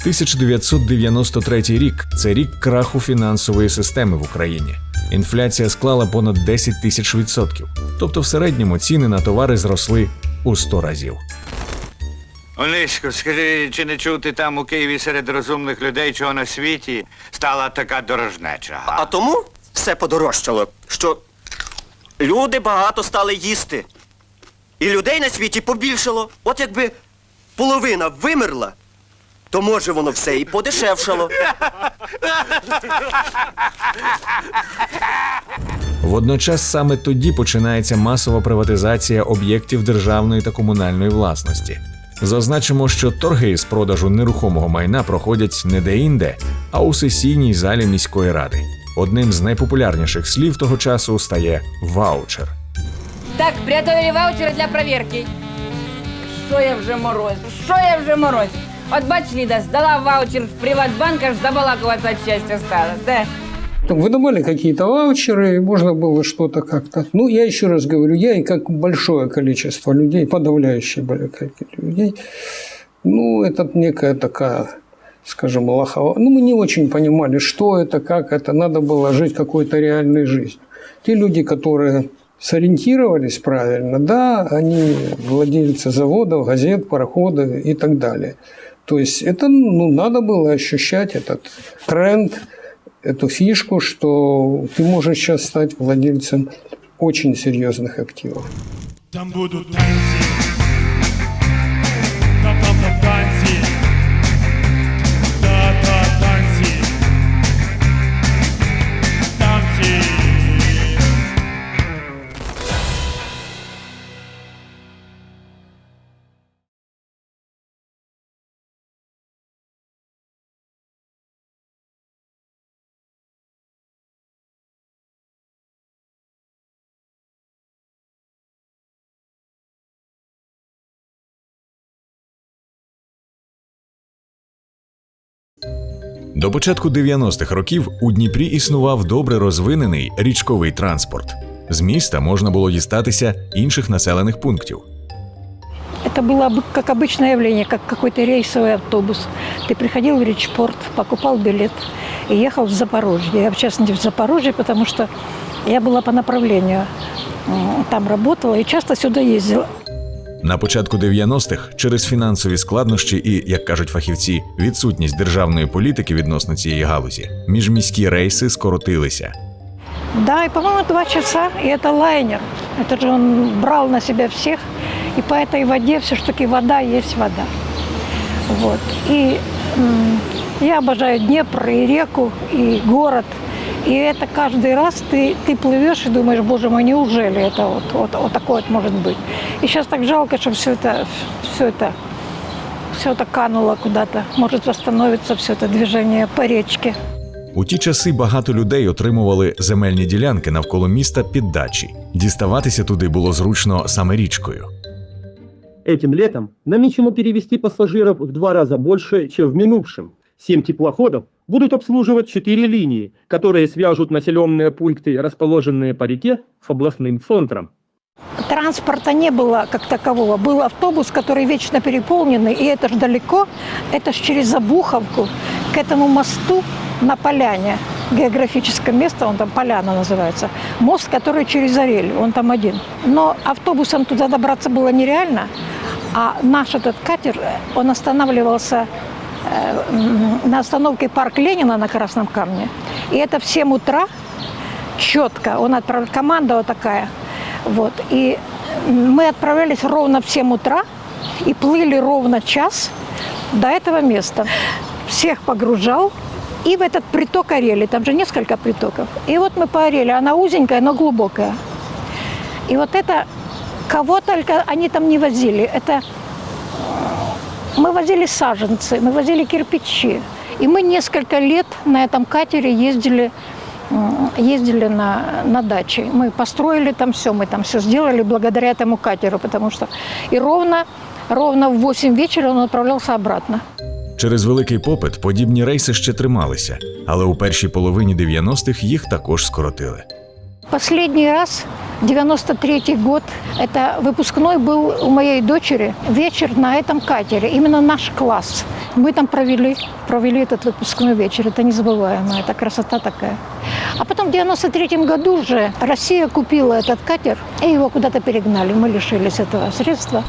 1993 рік це рік краху фінансової системи в Україні. Інфляція склала понад 10 тисяч відсотків. Тобто, в середньому ціни на товари зросли у 100 разів. Олесько, скажи, чи не чути там у Києві серед розумних людей, чого на світі стала така дорожнеча? А тому все подорожчало, що люди багато стали їсти. І людей на світі побільшало. От якби половина вимерла, то може воно все і подешевшало. Водночас саме тоді починається масова приватизація об'єктів державної та комунальної власності. Зазначимо, що торги з продажу нерухомого майна проходять не де-інде, а у сесійній залі міської ради. Одним з найпопулярніших слів того часу стає ваучер. Так, приготовили ваучери для проверки. Що я вже морозь? Що я вже морозь? От бач, Ліда, здала ваучер в Приватбанк, аж забалакуватися від щастя стала. Да. Выдавали какие-то ваучеры, можно было что-то как-то. Ну, я еще раз говорю, я и как большое количество людей, подавляющее количество людей, ну, это некая такая, скажем, лохова. Ну, мы не очень понимали, что это, как это. Надо было жить какой-то реальной жизнью. Те люди, которые сориентировались правильно, да, они владельцы заводов, газет, пароходов и так далее. То есть это ну, надо было ощущать этот тренд, эту фишку, что ты можешь сейчас стать владельцем очень серьезных активов. Там будуть танці. До початку 90-х років у Дніпрі існував добре розвинений річковий транспорт. З міста можна було дістатися інших населених пунктів. Это было бы как обычное явление, как какой-то рейсовый автобус. Ты приходил в Речпорт, покупал билет и ехал в Запорожье. Я, в частности, в Запорожье, потому что я была по направлению. м, Там работала и часто сюда ездила. На початку 90-х через фінансові складнощі і, як кажуть фахівці, відсутність державної політики відносно цієї галузі, міжміські рейси скоротилися. Да, и, по-моему, два часа, и это лайнер. Это же он брал на себя всех. И по этой воде все-таки вода есть вода. Вот. И м, я обожаю Днепр, и реку, и город. И это каждый раз ты, ты плывешь и думаешь, боже мой, неужели это вот, вот, вот такое вот может быть. И сейчас так жалко, что все это, все это, все это кануло куда-то. Может восстановится все это движение по речке. У ті часи багато людей отримували земельні ділянки навколо міста під дачі. Діставатися туди було зручно саме річкою. Этим летом намечено перевести пассажиров в два раза больше, чем в минувшем. Семь теплоходов будут обслуживать четыре линии, которые свяжут населенные пункты, расположенные по реке, с областным центром. Транспорта не было как такового. Был автобус, который вечно переполненный, и это ж далеко, это ж через Забуховку, к этому мосту на Поляне, географическое место, он там Поляна называется, мост, который через Орель, он там один. Но автобусом туда добраться было нереально, а наш этот катер, он останавливался на остановке Парк Ленина на Красном Камне. И это в 7 утра четко, он отправил, команда вот такая. Вот. И мы отправлялись ровно в 7 утра и плыли ровно час до этого места. Всех погружал и в этот приток Орели, там же несколько притоков. И вот мы по Орели, она узенькая, но глубокая. И вот это, кого только они там не возили, это мы возили саженцы, мы возили кирпичи. И мы несколько лет на этом катере ездили, м, ездили на, на дачи. Мы построили там все, мы там все сделали благодаря этому катеру, потому что и ровно, ровно в 8 вечера он отправлялся обратно. Через великий попит подібні рейси ще трималися, але у першій половині 90-х їх також скоротили. Последний раз 93 год. Это выпускной был у моей дочери. Вечер на этом катере. Именно наш класс. Мы там провели, провели этот выпускной вечер. Это незабываемо. Это красота такая. А потом в 93 году уже Россия купила этот катер и его куда-то перегнали. Мы лишились этого средства.